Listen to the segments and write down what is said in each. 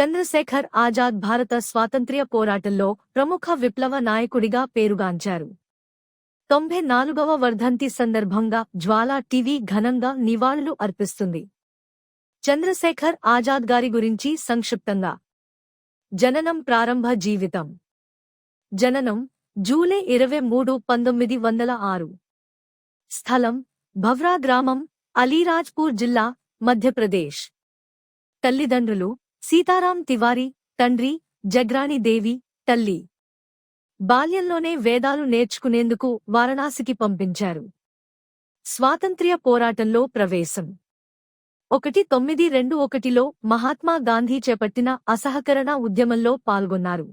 చంద్రశేఖర్ ఆజాద్ భారత స్వాతంత్ర్య పోరాటంలో ప్రముఖ విప్లవ నాయకుడిగా పేరుగాంచారు. తొంభై నాలుగవ వర్ధంతి సందర్భంగా జ్వాలా టీవీ ఘనంగా నివాళులు అర్పిస్తుంది. చంద్రశేఖర్ ఆజాద్ గారి గురించి సంక్షిప్తంగా. జననం ప్రారంభ జీవితం. జననం జూలై ఇరవై మూడు పంతొమ్మిది వందల ఆరు. స్థలం భవ్రా గ్రామం అలీరాజ్పూర్ జిల్లా మధ్యప్రదేశ్. తల్లిదండ్రులు సీతారాం తివారీ తండ్రి జగ్రాణి దేవి తల్లి. బాల్యంలోనే వేదాలు నేర్చుకునేందుకు వారణాసికి పంపించారు. స్వాతంత్ర్య పోరాటంలో ప్రవేశం. ఒకటి తొమ్మిది రెండు ఒకటిలో మహాత్మా గాంధీ చేపట్టిన అసహకరణ ఉద్యమంలో పాల్గొన్నారు.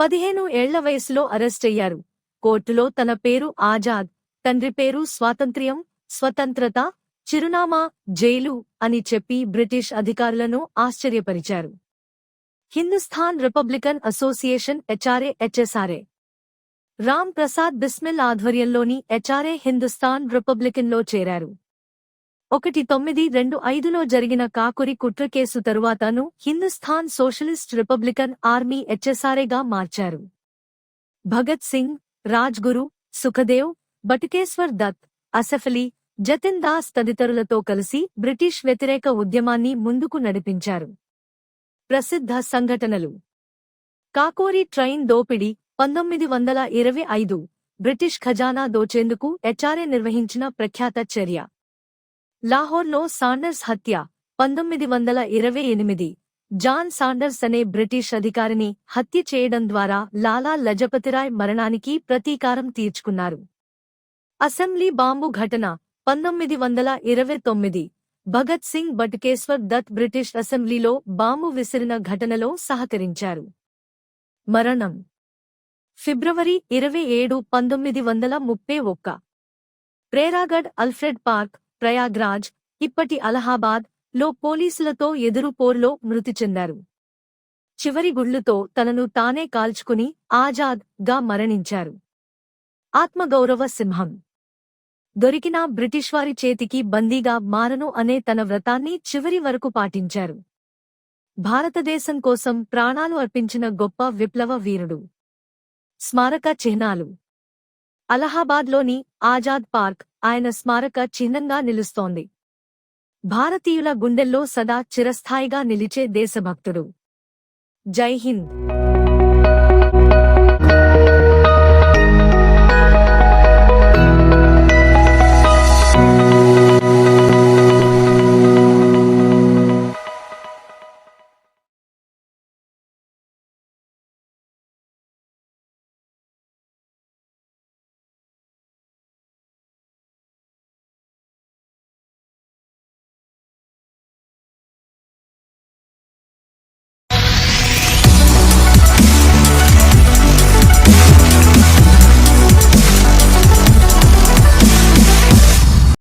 పదిహేను ఏళ్ళ వయసులో అరెస్టయ్యారు కోర్టులో తన పేరు ఆజాద్ తండ్రి పేరు స్వాతంత్ర్యం స్వతంత్రత చిరునామా జైలు అని చెప్పి బ్రిటిష్ అధికారులను ఆశ్చర్యపరిచారు. Hindustan Republican Association HRA HSRA. Ram Prasad Bismil ఆధ్వర్యంలోని హెచ్ఆర్ఏ హిందుస్థాన్ రిపబ్లికన్లో చేరారు. ఒకటి తొమ్మిది రెండు ఐదులో జరిగిన కాకురి కుట్ర కేసు తరువాతను హిందుస్థాన్ సోషలిస్ట్ రిపబ్లికన్ ఆర్మీ హెచ్ఎస్ఆర్ఏగా మార్చారు. భగత్ సింగ్ రాజ్గురు సుఖదేవ్ బటుకేశ్వర్ దత్ అసఫలీ జతిన్ దాస్ తదితరులతో కలిసి బ్రిటిష్ వ్యతిరేక ఉద్యమాన్ని ముందుకు నడిపించారు. ప్రసిద్ధ సంఘటనలు. కాకోరి ట్రైన్ దోపిడీ పంతొమ్మిది వందల ఇరవై ఐదు బ్రిటిష్ ఖజానా దోచేందుకు హెచ్ఆర్ఏ నిర్వహించిన ప్రఖ్యాత చర్య. లాహోర్లో సాండర్స్ హత్య పంతొమ్మిది వందల ఇరవై ఎనిమిది. జాన్ సాండర్స్ అనే బ్రిటిష్ అధికారిని హత్య చేయడం ద్వారా లాలా లజపతిరాయ్ మరణానికి ప్రతీకారం తీర్చుకున్నారు. అసెంబ్లీ బాంబు ఘటన పంతొమ్మిది వందల ఇరవై తొమ్మిది భగత్ సింగ్ బట్కేశ్వర్ దత్ బ్రిటిష్ అసెంబ్లీలో బాంబు విసిరిన ఘటనలో సహకరించారు. మరణం. ఫిబ్రవరి ఇరవై ఏడు పంతొమ్మిది వందల ముప్పై ఒక్క. ప్రేరాగఢ్ అల్ఫ్రెడ్ పార్క్ ప్రయాగ్రాజ్ ఇప్పటి అలహాబాద్లో పోలీసులతో ఎదురు పోర్లో మృతి చెందారు. చివరి గుళ్ళుతో తనను తానే కాల్చుకుని ఆజాద్గా మరణించారు. ఆత్మగౌరవ సింహం. దొరికినా బ్రిటిష్వారి చేతికి బందీగా మారను అనే తన వ్రతాన్ని చివరి వరకు పాటించారు. భారతదేశం కోసం ప్రాణాలు అర్పించిన గొప్ప విప్లవ వీరుడు. స్మారక చిహ్నాలు. అలహాబాద్లోని ఆజాద్ పార్క్ ఆయన స్మారక చిహ్నంగా నిలుస్తోంది. భారతీయుల గుండెల్లో సదా చిరస్థాయిగా నిలిచే దేశభక్తుడు. జై హింద్.